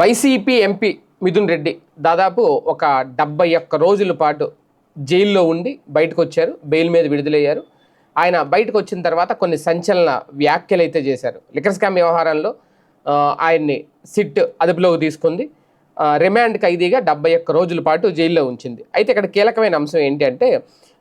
YCP MP Mithun Reddy దాదాపు ఒక డెబ్బై ఒక్క రోజుల పాటు జైల్లో ఉండి బయటకు వచ్చారు బెయిల్ మీద విడుదలయ్యారు. ఆయన బయటకు వచ్చిన తర్వాత కొన్ని సంచలన వ్యాఖ్యలు అయితే చేశారు. లిక్కర్ స్కామ్ వ్యవహారంలో ఆయన్ని సిట్ అదుపులోకి తీసుకుంది. రిమాండ్ ఖైదీగా డెబ్బై ఒక్క రోజుల పాటు జైల్లో ఉంచింది. అయితే ఇక్కడ కీలకమైన అంశం ఏంటంటే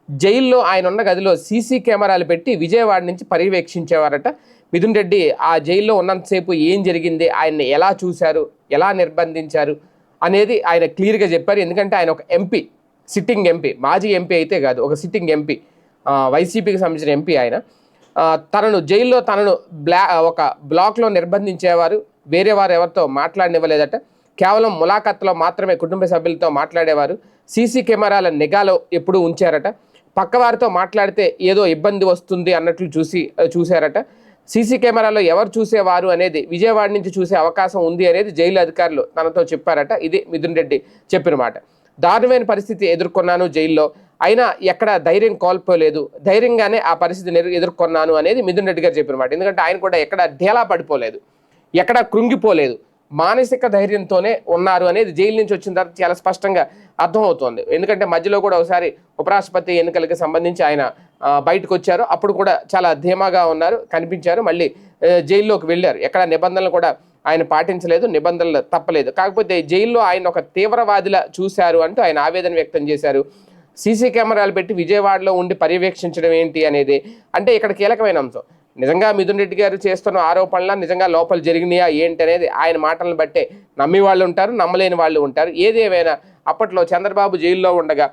జైల్లో ఆయన ఉన్న గదిలో సీసీ కెమెరాలు పెట్టి విజయవాడ నుంచి పర్యవేక్షించేవారట. మిథున్ రెడ్డి ఆ జైల్లో ఉన్నంతసేపు ఏం జరిగింది ఆయన్ని ఎలా చూశారు ఎలా నిర్బంధించారు అనేది ఆయన క్లియర్గా చెప్పారు. ఎందుకంటే ఆయన ఒక ఎంపీ సిట్టింగ్ ఎంపీ మాజీ ఎంపీ అయితే కాదు ఒక సిట్టింగ్ ఎంపీ వైసీపీకి సంబంధించిన ఎంపీ ఆయన. తనను జైల్లో తనను బ్లా ఒక బ్లాక్లో నిర్బంధించేవారు వేరే వారు ఎవరితో మాట్లాడనివ్వలేదట. కేవలం ములాఖత్లో మాత్రమే కుటుంబ సభ్యులతో మాట్లాడేవారు. సీసీ కెమెరాల నిఘాలో ఎప్పుడూ ఉంచారట. పక్కవారితో మాట్లాడితే ఏదో ఇబ్బంది వస్తుంది అన్నట్లు చూసి చూశారట. సీసీ కెమెరాలో ఎవరు చూసేవారు అనేది విజయవాడ నుంచి చూసే అవకాశం ఉంది అనేది జైలు అధికారులు తనతో చెప్పారట. ఇది మిథున్ రెడ్డి చెప్పిన మాట. దారుణమైన పరిస్థితి ఎదుర్కొన్నాను జైల్లో. అయినా ఎక్కడ ధైర్యం కోల్పోలేదు. ధైర్యంగానే ఆ పరిస్థితిని ఎదుర్కొన్నాను అనేది మిథున్ రెడ్డి గారు చెప్పిన మాట. ఎందుకంటే ఆయన కూడా ఎక్కడ ఢేలా పడిపోలేదు. ఎక్కడ కృంగిపోలేదు. మానసిక ధైర్యంతోనే ఉన్నారు అనేది జైలు నుంచి వచ్చిన తర్వాత చాలా స్పష్టంగా అర్థమవుతోంది. ఎందుకంటే మధ్యలో కూడా ఒకసారి ఉపరాష్ట్రపతి ఎన్నికలకి సంబంధించి ఆయన బయటకు వచ్చారు. అప్పుడు కూడా చాలా ధీమాగా ఉన్నారు కనిపించారు. మళ్ళీ జైల్లోకి వెళ్ళారు. ఎక్కడ నిబంధనలు కూడా ఆయన పాటించలేదు నిబంధనలు తప్పలేదు. కాకపోతే జైల్లో ఆయన ఒక తీవ్రవాదిలా చూశారు అంటూ ఆయన ఆవేదన వ్యక్తం చేశారు. సీసీ కెమెరాలు పెట్టి విజయవాడలో ఉండి పర్యవేక్షించడం ఏంటి అనేది అంటే ఇక్కడ కీలకమైన అంశం. నిజంగా మిథున్ రెడ్డి గారు చేస్తున్న ఆరోపణల నిజంగా లోపల జరిగినాయా ఏంటి అనేది ఆయన మాటలను బట్టే నమ్మి వాళ్ళు ఉంటారు నమ్మలేని వాళ్ళు ఉంటారు. ఏదేమైనా అప్పట్లో చంద్రబాబు జైల్లో ఉండగా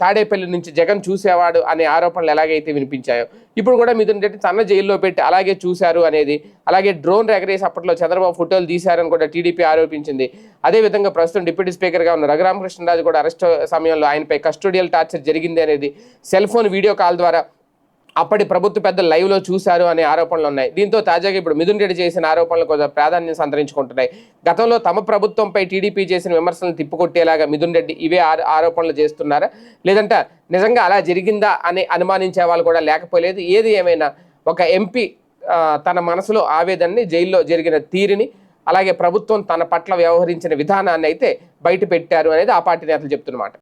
తాడేపల్లి నుంచి జగన్ చూసేవాడు అనే ఆరోపణలు ఎలాగైతే వినిపించాయో ఇప్పుడు కూడా మిథున్ రెడ్డి తన జైల్లో పెట్టి అలాగే చూశారు అనేది అలాగే డ్రోన్ ఎగరేసి అప్పట్లో చంద్రబాబు ఫోటోలు తీశారని కూడా టీడీపీ ఆరోపించింది. అదేవిధంగా ప్రస్తుతం డిప్యూటీ స్పీకర్గా ఉన్న రఘురామకృష్ణరాజు కూడా అరెస్ట్ సమయంలో ఆయనపై కస్టోడియల్ టార్చర్ జరిగింది అనేది సెల్ ఫోన్ వీడియో కాల్ ద్వారా అప్పటి ప్రభుత్వ పెద్దలు లైవ్లో చూశారు అనే ఆరోపణలు ఉన్నాయి. దీంతో తాజాగా ఇప్పుడు మిథున్ రెడ్డి చేసిన ఆరోపణలు కొంచెం ప్రాధాన్యం సంతరించుకుంటున్నాయి. గతంలో తమ ప్రభుత్వంపై టీడీపీ చేసిన విమర్శలను తిప్పుకొట్టేలాగా మిథున్ రెడ్డి ఇవే ఆరోపణలు చేస్తున్నారా? లేదంటే నిజంగా అలా జరిగిందా అని అనుమానించే వాళ్ళు కూడా లేకపోలేదు. ఏది ఏమైనా ఒక ఎంపీ తన మనసులో ఆవేదనని జైల్లో జరిగిన తీరిని అలాగే ప్రభుత్వం తన పట్ల వ్యవహరించిన విధానాన్ని అయితే బయట పెట్టారు అనేది ఆ పార్టీ నేతలు చెప్తున్నమాట